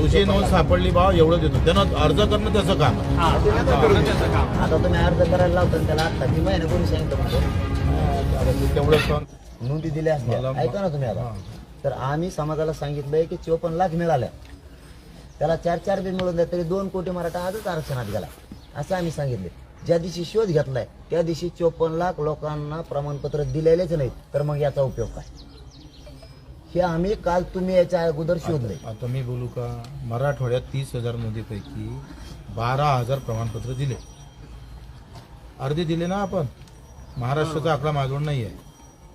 तुझी नोंद सापडली बा एवढं देतो त्यानं अर्ज करणं त्याचं काम आहे. हा. त्याचं. आता तुम्ही अर्ज करायला लावता आणि त्याला आता ती महिना कोणी सांगितलं म्हणजे आता तू तेवढं सण नोंदी दिल्या असल्या मला- ऐका ना तुम्ही आता. हा. तर आम्ही समाजाला सांगितलंय की चोपन्न लाख मिळाल्या त्याला चार चार बी मिळून द्या तरी दोन कोटी मराठा आजच आरक्षणात गेला. असं आम्ही सांगितले ज्या दिवशी शोध घेतलाय त्या दिवशी चोपन्न लाख लोकांना प्रमाणपत्र दिलेलेच नाहीत. तर मग याचा उपयोग काय? हे आम्ही काल तुम्ही याच्या अगोदर शोधले. आता मी बोलू का? मराठवाड्यात तीस हजार नोंदीपैकी बारा हजार प्रमाणपत्र दिले. अर्धे दिले ना आपण? महाराष्ट्राचा आकडा माझ्याकडे नाही आहे.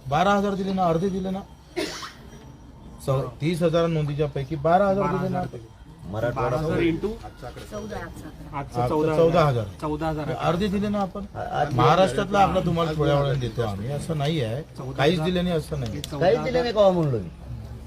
बारा हजार दिले ना? अर्धे दिले ना? चौ- तीस हजार नोंदीच्या पैकी बारा हजार दिले ना? मराठवाडा इंटू? चौदा आजचा आजचं आता चौदा चौदा हजार. हजार. चौदा हजार. अर्धे दिले ना आपण? महाराष्ट्रातला आपला तुम्हाला थोड्या वेळाने देतो आम्ही. असं नाही आहे. काहीच दिले नाही असं नाही. काहीच दिले नाही का म्हणलो मी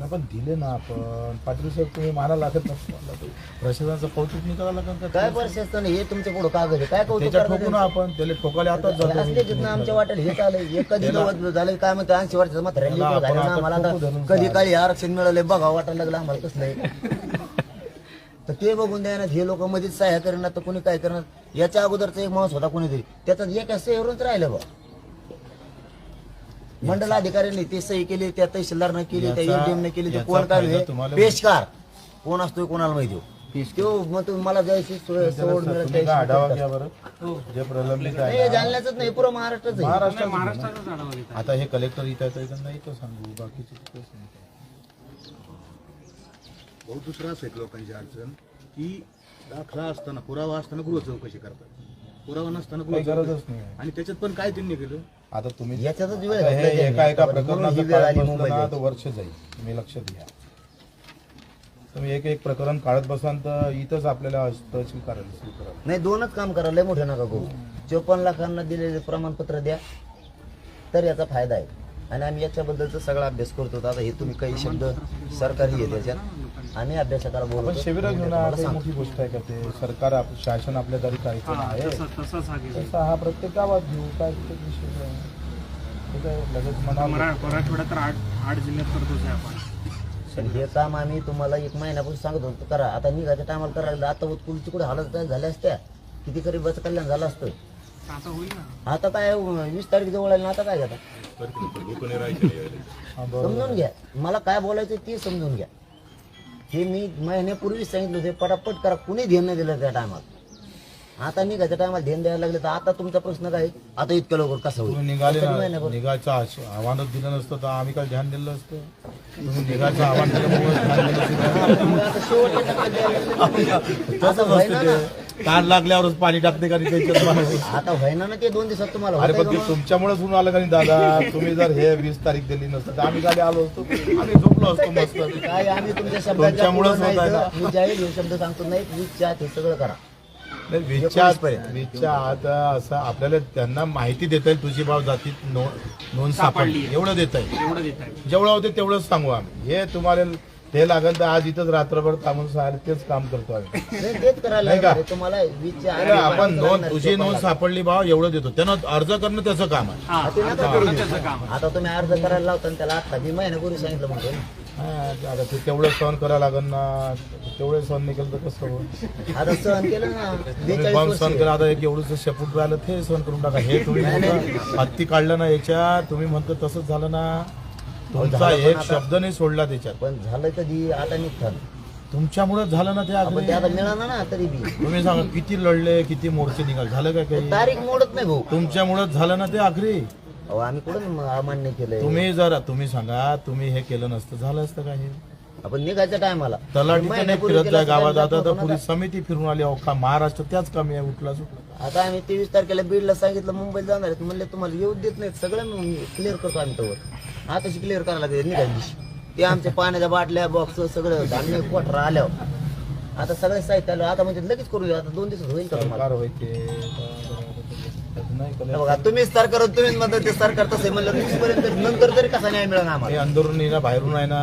ना पण दिले ना आपण. पाटील साहेब तुम्ही माना लागत नसतो. प्रशासनाचं कौतुक नाही करावं लागेल का काय प्रशासन हे तुमच्यापुढे कागद आहे? काय कौतुक त्याच्यात ठोकू ना आपण. त्याला ठोकायला आताच हे असले जातो जिथनं आमच्या वाटेल हे चालय हे कधी झालं काय म्हणतो ऐंशी वर्षाचं मात्र त्याला झालं आपण ना आता आम्हाला ठोकू आता धरून कधी. काळी आरक्षण मिळालंय बघा वाटायला लागलं आम्हाला कसलं आहे. तर ते बघून द्या ना हे लोक मध्येच सह्या करणार तर कोणी काय करणार? याच्या अगोदरचा एक माणूस होता कोणीतरी. त्याच्यात एक सहीवरूनच राहिलं बा मंडल अधिकाऱ्यांनी ते सही केली त्या तहसीलदारनं केली त्या याचा- एमडीएम ने केली ते याचा कोण काय फायदा तुम्हाला- पेशकार. कोण असतोय कोणाला माहिती हो. तो मग तुम्ही मला जायची सोय- सवड मिळत तुम्ही काय आढावा घ्या नाही बरं जे प्रलंबित हे आहे. ना, जालन्याचंच नाही पुरं महाराष्ट्राचं आहे. महाराष्ट्रात नाही, महाराष्ट्राचाच आढावा घेत आहे. आता हे कलेक्टर इथं नाही तर सांगू. बाकीचे सांगू. बहुत दुसरा असं एक लोकांची अडचण की दाखला असताना पुरावा असताना गृह चौकशी करतात. पुरावा नसताना काही गरजच नाही. आणि त्याच्यात पण काय त्यांनी केलं? आता तुम्ही याच्यातच वेळ आता घातलाय हे त्यांनी. एका एका म्हणून ही प्रकरणाचं वेळ काढत आली बसलं मुंबईला. ना तर वर्ष जाईल. तुम्ही लक्षात घ्या तुम्ही एक एक प्रकरण काढत बसाल तर इथंच आपल्याला तहसील करायला सुरू करावं नाही दोनच काम करा लय मोठे नका करू. चोपन्न लाखांना दिलेले प्रमाणपत्र द्या. तर याचा फायदा आहे. आणि आम्ही याच्याबद्दलचा सगळा अभ्यास करतो. आता हे तुम्ही काही शब्द सरकारी आहे त्याच्यात आम्ही अभ्यासकाला पण बोलतो शिबिर घेऊन हा काही. मोठी गोष्ट आहे का ते? सरकार आप- शासन आपल्या दारी काय हा, आहे? तसं- तसंच हा. तसा हा प्रत्येक गावात घेऊ काय तिथे विषय आहे. ते काय लगेच मरा- तर आठ आठ जिल्ह्यात करतोच आहे आपण. पण हे काम आम्ही तुम्हाला एक महिन्यापासून सांगत होतो करा. आता निघायच्या टायमाला करायला आता उत्कुलची कुठे हालत काय झाल्या असत्या? किती गरीबाचं कल्याण झालं असतं. आता होईल ना. आता काय वीस तारीख जवळ आली ना आता काय घेता? हा, बरोबर. समजून घ्या. मला काय बोलायचं ते समजून घ्या. हे मी महिन्यापूर्वी सांगितलं होते पटापट करा कुणी ध्यान नाही दिलं त्या टायमात आता निघायच्या टायमाला ध्यान द्यायला लागले तर आता तुमचा प्रश्न काय आता इतक्या लवकर कसं तुम्ही होईल निघाले तरी ना महिन्याभर. निघायचं आश- आव्हानच दिलं नसतं तर आम्ही काय ध्यान दिलं असतं तुम्ही निघायचं आव्हान दिल्यामुळे ध्यान दिलं असतं. मग आता शेवटच्या टप्प्यात द्यायला लागले. आता व्हायना ना ताण लागल्यावरच पाणी टाकते का त्याच्यात? आता व्हायना ना ते दोन दिवसात तुम्हाला अरे होतंय पण का ते मग? तुमच्यामुळेच होऊन आलं का नाही दादा? तुम्ही जर हे वीस तारीख दिली नसतं तर आम्ही गाडी आलो असतो. आम्ही झोपलो असतो मस्त. काय आम्ही तुमच्या तुमच्यामुळंच. मी जाहीर हे शब्द सांगतो नाही हे सगळं करा. नाही, वीसच्या वीसच्या आत असं आपल्याला त्यांना माहिती देता येईल तुझी भाव जातीत नोंद नोंद सापडली. सापडली. एवढं देता येईल. एवढं देत आहे जेवढं होते तेवढंच सांगू आम्ही. हे तुम्हाला हे लागेल तर आज इथंच रात्रभर थांबून सांगायला तेच काम करतो आम्ही. नाही, तेच करायला नाही का? लागणार आहे. तुम्हाला अरे आपण नोंद लागणार तुझी. नोंद सापडली भाव एवढं देतो. त्यानं अर्ज करणं त्याचं काम आहे. हा ते नका करू. त्याचं काम आहे. आता तुम्ही अर्ज करायला लावता आणि त्याला आता मी महिन्यापूर्वी सांगितलं म्हणतो हा, आता ते तेवढं सहन करावं लागेल ना. तेवढे सहन नाही केलं तर कसं होईल? आता सहन केलं ना. तुम्ही बेचाळीस पण वर्ष सहन करा. आता एक एवढंच शेपूट राहिलं ते सहन करून टाका. हे तुम्ही हत्ती काढलं ना याच्यात. तुम्ही म्हणतो तसंच झालं ना. तुमचा एक शब्द नाही सोडला त्याच्यात. पण झालं कधी आता निघतात. तुमच्यामुळे झालं ना ते आपण ते आता. मिळालं ना तरी बी. तुम्ही सांगा किती लढले किती मोर्चे निघाले? झालं का काही? तारीख मोडत नाही भाऊ. तुमच्यामुळेच झालं ना ते आखरी. अहो, आम्ही कुठं अमान्य केलंय? तुम्ही जर तुम्ही सांगा तुम्ही हे केलं नसतं झालं असतं का हे आपण निघायच्या टायमाला. तलाठी तर नाही फिरत जाय गावात आता तर पोलीस समिती फिरून आली का महाराष्ट्र त्याच कमी आहे उठला सुटला आता आम्ही तेवीस तारखेला बीडला सांगितलं मुंबईला जाणार आहेत म्हणले तुम्हाला येऊ देत नाहीत सगळं क्लिअर करतो आम्ही तवर. आताशी क्लिअर करायला लागेल निघाल्या दिवशी ते आमच्या पाण्याच्या बाटल्या बॉक्स सगळं धान्य कोठरा आल्यावर. आता सगळे साहित्य आलं. आता म्हणजे लगेच करू आता दोन दिवसात होईल का तुम्हाला. बघा तुम्हीच सरकार तुम्हीच म्हणता ते सरकार तसं म्हणलं तिथपर्यंत नंतर तरी कसा न्याय मिळणार आम्हाला? अंदरून आहे ना बाहेरून आहे ना.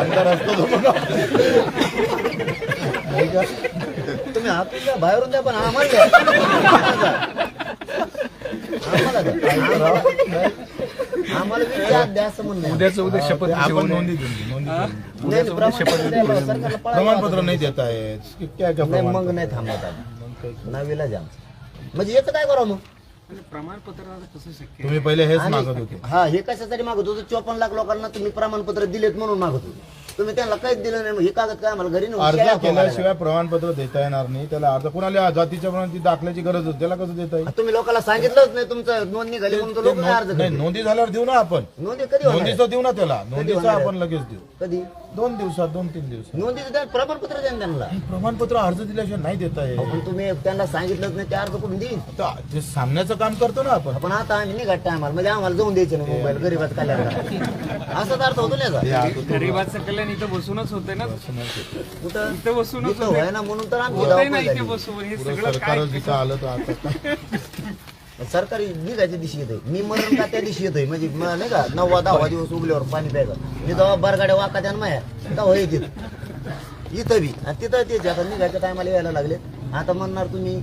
अंदर असतो तो बघा. नाही का? तुम्ही द्या बाहेरून द्या पण आम्हाला द्या आम्हाला द्या. आम्हाला द्या. आम्हाला- आम्हाला विचार द्या असं म्हणणं आहे. उद्याचं उद्या शपथ आपण नोंदी देऊ. नाही, प्रमाणपत्र द्यायला सरकारला पळायला प्रमाणपत्र नाही देत आहेत क्या क्या नाही मग? नाही थांबत? नवीला जाम म्हणजे याचं काय करावं मग म्हणजे प्रमाणपत्र आता कसं शक्य आहे? तुम्ही पहिले हेच आणि- मागत होते हा हे कशासाठी मागत होतो चोपन्न लाख लोकांना तुम्ही प्रमाणपत्र दिलेत म्हणून मागत होतो तुम्ही त्यांना काहीच दिलं नाही मग हे कागद काय आम्हाला घरी नेऊन अर्ज केल्याशिवाय प्रमाणपत्र देता येणार नाही त्याला अर्ज कुणाला जातीच्या प्रमाणात दाखल्याची गरज होती त्याला कसं देता येईल. तुम्ही लोकांना सांगितलंच नाही तुमचं नोंदणी झाली म्हणून लोक नाही अर्ज नाही करतील. नोंदी झाल्यावर देऊ ना आपण नोंदी कधी होणार? नोंदीचं देऊ ना त्याला नोंदीचं होणार? आपण लगेच देऊ कधी? दोन दिवसात दोन तीन दिवसात. नोंदीचं द्या प्रमाणपत्र द्या ना त्यांना. प्रमाणपत्र अर्ज दिल्याशिवाय नाही देता येईल पण तुम्ही त्यांना सांगितलंच नाही ते अर्ज करून देईन आता जे सामन्याचं काम करतो ना आपण. आपण आता आम्ही निघाट टायमाला म्हणजे आम्हाला जाऊन द्यायचे ना मोबाईल गरीबात कल्याण. असाच अर्थ होतो ना हे याचा. गरिबाचं कल्याण इथं बसूनच होतंय ना. कुठं? इथं बसूनच इथं होतंय. व्हाय ना म्हणून तर आमची होतंय ना धावपळ इथे झाली. बसून हे सगळं काय सरकारच जिथं आलं तर आता सरकारी निघायच्या दिवशी येतोय. मी मरण का त्या दिवशी येतोय? म्हणजे मला नाही का नववा दहावा दिवस उगल्यावर पाणी प्यायचं. मी जेव्हा बरगाड्या वाका त्यानं माया तेव्हा येते. इथं बी. आणि तिथं तेच आता निघायच्या टायमाला यायला लागले. आता म्हणणार तुम्ही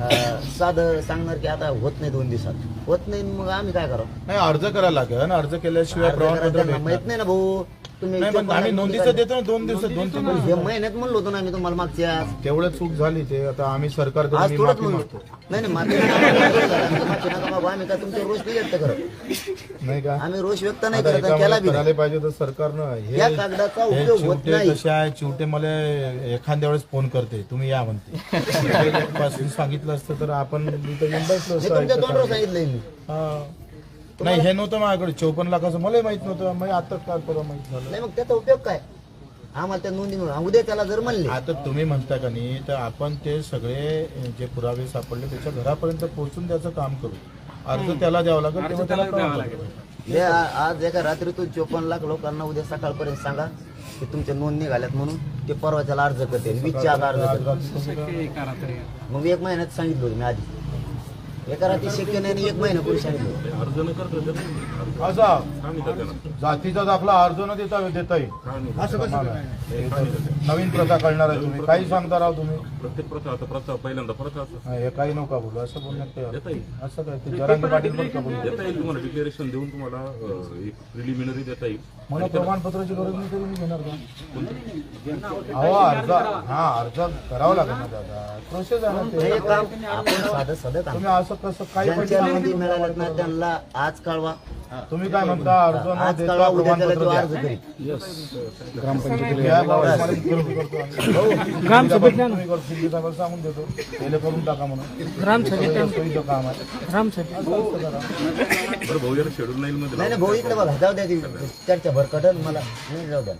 अं, साधं सांगणार की आता होत नाही दोन दिवसात. होत नाही मग आम्ही काय करावं? नाही अर्ज करायला लागेल. अर्ज केल्याशिवाय अर्ज करायला प्रमाणपत्र त्यांना भेटणार. माहीत नाही ना भाऊ. तुम्ही नाही पण आम्ही नोंदीचं. देतो ना दोन दिवसात दोन तीन दिवसात हे महिन्यात म्हणलो होतो ना आम्ही तुम्हाला मागच्या तेवढं चूक झाली ते. आता आम्ही सरकार आज थोडंच माफी म्हणलो. मागतो. नाही नाही माफी नका माफी नका बाबा आम्ही काय तुमचे रोष नाही व्यक्त करत. नाही का? आम्ही रोष व्यक्त नाही आता करत आणि केला याच्यामध्ये बी नाही. करायला पाहिजे तर सरकारनं हे या कागदाचा हे उपयोग होत चिवटे नाही. कसे आहे चिवटे मला एखाद्या वेळेस फोन करते. तुम्ही या म्हणते. पासून सांगितलं असतं तर आपण इथं येऊन बसलो हे असतो तुमच्या ऐकत तोंडावर आहे. सांगितलंय मी. हा. नाही हे नव्हतं माझ्याकडे. चौपन्न लाखाचं मला माहीत नव्हतं. मग आता काय परवा माहीत झालं? नाही मग त्याचा उपयोग काय? आम्हाला त्या नोंदी उद्या त्याला जर म्हणले आता तुम्ही म्हणता का नाही तर आपण ते सगळे जे पुरावे सापडले त्याच्या घरापर्यंत पोहोचून त्याचं काम करू. अर्ज त्याला द्यावा लागेल तेव्हा त्याला. हे आ- आज एका रात्रीतून चोपन्न लाख लोकांना उद्या सकाळपर्यंत सांगा की तुमच्या नोंदणी घाल्यात म्हणून ते परवा त्याला अर्ज करते वीसच्या आत अर्ज करते मग एक महिन्यात सांगितलं होतं मी आधी. एका रात्री शक्य नाही आणि एक महिन्यापूर्वी सांगितलं होतं. असा. जातीचा दाखला अर्ज न देता देता येईल असं कसं काय? नवीन प्रथा कळणार आहे तुम्ही. काही सांगता राव तुम्ही. प्रत्येक प्रथा आता प्रथा पहिल्यांदा प्रथा असं. हा, हे काही नका बोलू. असं बोलण्यात काय अर्थ देता येईल नाही. असं काय? ते जरांगे पाटील पण का बोलू. देता येईल तुम्हाला डिक्लेरेशन देऊन तुम्हाला अं, एक प्रिलिमिनरी देता येईल मला प्रमाणपत्राची गरज नाही तरी मी घेणार का? अहो अर्ज हा अर्ज करावा लागेल ना दादा. प्रोसेस आहे ना हे ते काम आपण साधं साधं काम तुम्ही असं कसं ना त्यांना आज कळवा. तुम्ही काय म्हणता अर्ज न आज देता कळवा उद्या त्याला प्रमाणपत्र तो द्या. अर्ज या करतो आम्ही. ग्रामसभेत ना. तुम्ही साहेबाला सांगून देतो. पहिले करून टाका म्हणून. ग्रामसभेत. सोयीचं काम आहे. ग्रामसभेत. बरं शेड्यूल मध्ये नाही नाही भाऊ इकडे बघा जाऊ द्या ती चर्चा भरकटन मला नाही जाऊ द्या.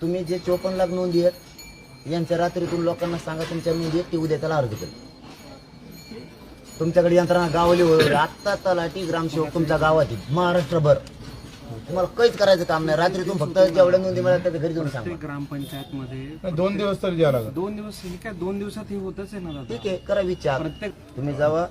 तुम्ही जे चोपन्न लाख नोंदी आहेत यांच्या रात्रीतून लोकांना सांगा तुमच्या नोंदी आहेत ती उद्या त्याला अर्ज करेल तुमच्याकडे यंत्रणा गावली वगैरे आत्ता तलाठी ग्रामसेवक तुमच्या गावात आहे, महाराष्ट्रभर. तुम्हाला काहीच करायचं काम नाही. रात्रीतून फक्त जेवढ्या नोंदी मिळाल्या त्याच्या घरी जाऊन सांगा. प्रत्येक ग्रामपंचायत मध्ये दोन दिवस तरी द्यावं लागेल. दोन दिवस हे काय दोन दिवसात हे होतच आहे ना दादा? ठीक आहे करा विचार. प्रत्येक तुम्ही जावा.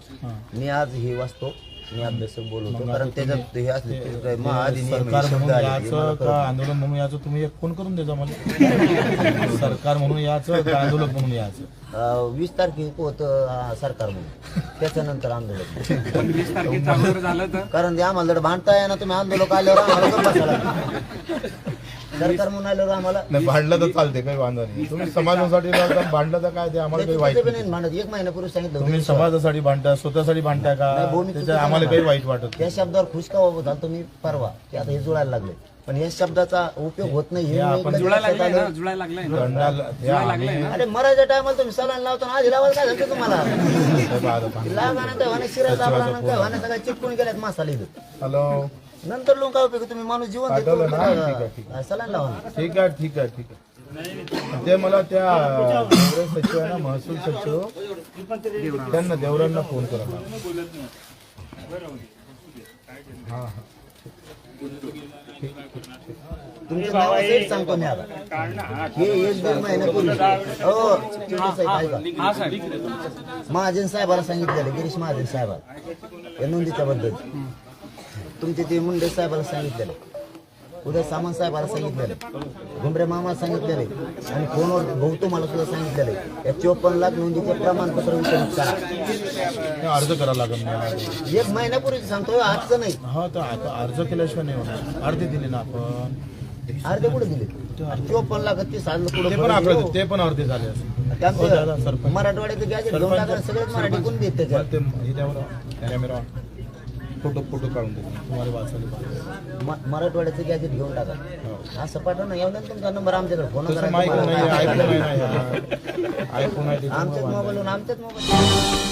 मी आज हे वाचतो. मी अभ्यासक बोलवतो कारण त्याच्यात हे असले ते काय महाअधिनियम सरकार शब्द म्हणून आले, याचं मला का? कळत आंदोलन म्हणून याचं तुम्ही एक फोन करून द्यायचा मला. सरकार म्हणून याचं का आंदोलन म्हणून याचं? अं, वीस तारखेक होतं अं, सरकार म्हणून. त्याच्यानंतर आंदोलन. पंचवीस तारखेचं अगोदर झालं तर? कारण ते आम्हाला जर भांडताय ना तुम्ही आंदोलक आल्यावर आम्हाला गप्प बसायला लागतं. सरकार आम्हाला नाही भांडलं तर चालते काही वांधा नाही. तुम्ही समाजासाठी लढता, भांडलं तर काय ते आम्हाला काही वाईट नाही. भांडत. एक महिन्यापूर्वी सांगितलं तुम्ही होतं. समाजासाठी भांडता स्वतःसाठी भांडताय का? नाही, भाऊ, मी त्याच्या चुकीचं आम्हाला काही म्हणत. वाईट वाटत त्या शब्दावर खुश का होता तुम्ही परवा की आता हे जुळायला लागले. पण या शब्दाचा उपयोग होत नाही हे हे आपण जुळायला लागलाय. ना जुळायला लागलाय ना. हे आम्ही- अरे मराठ्या टायमाला तुम्ही सलाईन लावताना आधी लावायला काय झालं तुम्हाला? हे पहा आता शिरा सगळ्या चिटकून गेल्यात मसाले इथं. हॅलो. नंतर लोक काय उपयोग तुम्ही माणूस जिवंत आहे, पाठवलं ना? तुम्ही ठीक आहे, ठीक काय, सलाईन लावा ना. ठीक आहे ठीक आहे ठीक आहे. ते मला त्या सचिव आहे ना महसूल सचिव त्यांना देवरांना फोन करा. हा हा. तुमचं नाव असेल सांगतो मी आता. हे एक दोन महिन्यापूर्वी हो चिमटे साहेब ऐका. हा साहेब महाजन साहेबाला सांगितलेलं गिरीश महाजन साहेबाला. या नोंदीच्या बद्दल. तुमचे ते मुंडे साहेबाला सांगितलेलं. उद्या सामंत साहेबाला सांगितलेलं. गुंबरे मामाला सांगितलेलं. आहे आणि फोनवर भाऊ तुम्हाला सुद्धा सांगितलेलं. आहे या चोपन्न लाख नोंदीचे प्रमाणपत्र वितरित करा. अर्ज करावा लागेल एक महिन्यापूर्वी सांगतोय आजचं नाही. हा तर आता अर्ज केल्याशिवाय नाही होणार. अर्धे दिले ना आपण. अर्धे कुठे दिले? चोपन्न लाख तीस हजार ते पण कुठे आकडे ते पण अर्धे झाले हो दादा, सरपंच. मराठवाड्याचं गॅजेट घेऊन सगळेच मराठी कोण देत त्याच्यात ते हे द्यावर कॅमेरा फोटो फोटो काढून दे तुम्हाला वाचायला पाहिजे. म- मराठवाड्याचं गॅजेट घेऊन टाका. हो. असं पाठव ना येऊन द्या तुमचा नंबर आमच्याकडे. फोन तसं माहिती नाही आयफोन आहे त्याच्यामुळे आमच्याच मोबाईलवरून आमच्याच मोबाईल